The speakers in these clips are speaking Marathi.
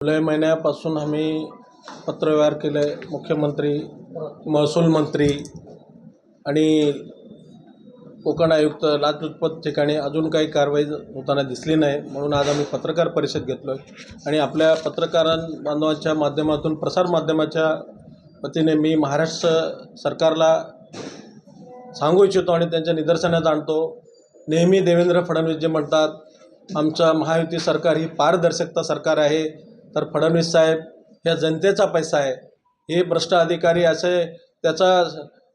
जुलै महिन्यापासून आम्ही पत्रव्यवहार केलं. आहे मुख्यमंत्री महसूल मंत्री आणि कोकण आयुक्त लाचलुचपत ठिकाणी अजून काही कारवाई होताना दिसली नाही. म्हणून आज आम्ही पत्रकार परिषद घेतलो आहे आणि आपल्या पत्रकारां बांधवांच्या माध्यमातून प्रसारमाध्यमाच्या वतीने मी महाराष्ट्र सरकारला सांगू इच्छितो आणि त्यांच्या निदर्शनात आणतो. नेहमी देवेंद्र फडणवीस जे म्हणतात आमचा महायुती सरकार ही पारदर्शकता सरकार आहे. तर फडणवीस साहेब ह्या जनतेचा पैसा आहे. हे भ्रष्ट अधिकारी असे त्याचा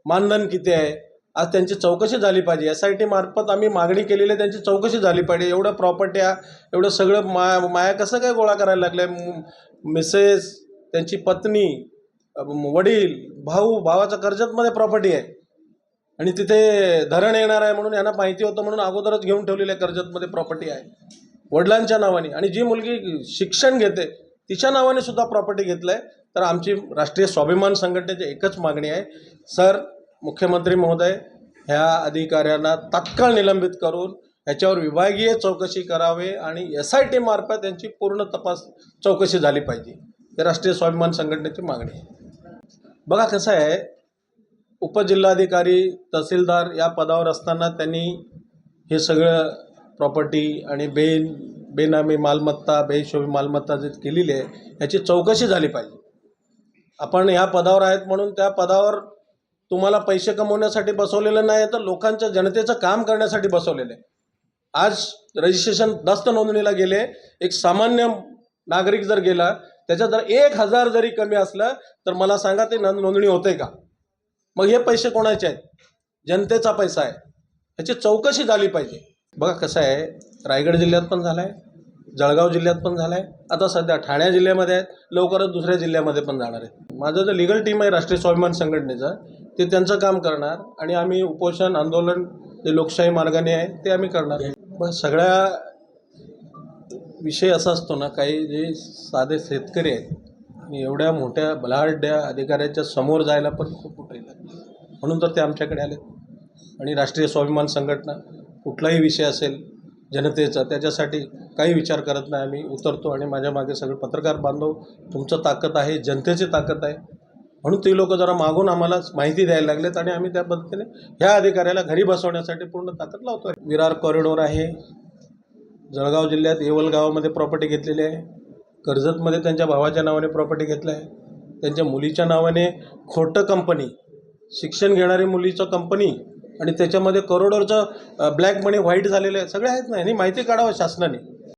मानधन किती आहे? आज त्यांची चौकशी झाली पाहिजे. एस आय टी मार्फत आम्ही मागणी केलेली आहे त्यांची चौकशी झाली पाहिजे. एवढं प्रॉपर्ट्या एवढं सगळं माया माया कसं काय गोळा करायला लागलं? मिसेस त्यांची पत्नी वडील भाऊ भावाचं कर्जतमध्ये प्रॉपर्टी आहे. आणि तिथे धरण येणार आहे म्हणून यांना माहिती होतं म्हणून अगोदरच घेऊन ठेवलेल्या कर्जतमध्ये प्रॉपर्टी आहे. वडिलांच्या नावाने. आणि जी मुलगी शिक्षण घेते तिच्या नावाने सुद्धा प्रॉपर्टी घेतलं आहे तर आमची राष्ट्रीय स्वाभिमान संघटनेची एकच मागणी आहे. सर मुख्यमंत्री महोदय ह्या अधिकाऱ्यांना तात्काळ निलंबित करून ह्याच्यावर विभागीय चौकशी करावे आणि एस आय टी मार्फत यांची पूर्ण तपास चौकशी झाली पाहिजे. हे राष्ट्रीय स्वाभिमान संघटनेची मागणी आहे. बघा कसं आहे. उपजिल्हाधिकारी तहसीलदार या पदावर असताना त्यांनी हे सगळं प्रॉपर्टी आणि बेन बेनामी मालमत्ता बेहिशोबी मालमत्ता जे केलेली आहे याची चौकशी झाली पाहिजे. आपण ह्या पदावर आहेत म्हणून त्या पदावर तुम्हाला पैसे कमवण्यासाठी बसवलेलं नाही तर लोकांच्या जनतेचं काम करण्यासाठी बसवलेलं. आहे आज रजिस्ट्रेशन दस्त नोंदणीला गेले एक सामान्य नागरिक जर गेला त्याच्यात जर एक हजार जरी कमी असलं तर मला सांगा ते नोंदणी होते का? मग हे पैसे कोणाचे आहेत? जनतेचा पैसा आहे. ह्याची चौकशी झाली पाहिजे. बघा कसं आहे रायगड जिल्ह्यात पण झाला आहे जळगाव जिल्ह्यात पण झाला आहे आता सध्या ठाणे जिल्ह्यामध्ये आहेत लवकरच दुसऱ्या जिल्ह्यामध्ये पण जाणार आहे माझं जे लिगल टीम आहे राष्ट्रीय स्वाभिमान संघटनेचं ते त्यांचं काम करणार आणि आम्ही उपोषण आंदोलन जे लोकशाही मार्गाने आहे ते आम्ही करणार. सगळ्या विषय असा असतो ना काही जे साधे शेतकरी आहेत आणि एवढ्या मोठ्या बलाढ्या अधिकाऱ्याच्या समोर जायला पण खूप कुठे म्हणून तर ते आमच्याकडे आले आणि राष्ट्रीय स्वाभिमान संघटना कुठलाही विषय असेल जनतेचा. त्याच्यासाठी काही विचार करत नाही आम्ही. उतरतो आणि माझ्या मागे सगळे पत्रकार बांधव तुमचं ताकद आहे जनतेची ताकद आहे. म्हणून ते लोक जरा मागून आम्हाला माहिती द्यायला लागलेत आणि आम्ही त्या पद्धतीने ह्या अधिकाऱ्याला घरी बसवण्यासाठी पूर्ण ताकद लावतो आहे विरार कॉरिडॉर आहे. जळगाव जिल्ह्यात येवल गावामध्ये प्रॉपर्टी घेतलेली आहे. कर्जतमध्ये त्यांच्या भावाच्या नावाने प्रॉपर्टी घेतलं आहे. त्यांच्या मुलीच्या नावाने खोटं कंपनी शिक्षण घेणारी मुलीचं कंपनी आणि त्याच्यामध्ये करोडोचं ब्लॅक मनी व्हाईट झालेलं आहे. सगळे आहेत ना ह्यांनी माहिती काढावं शासनाने.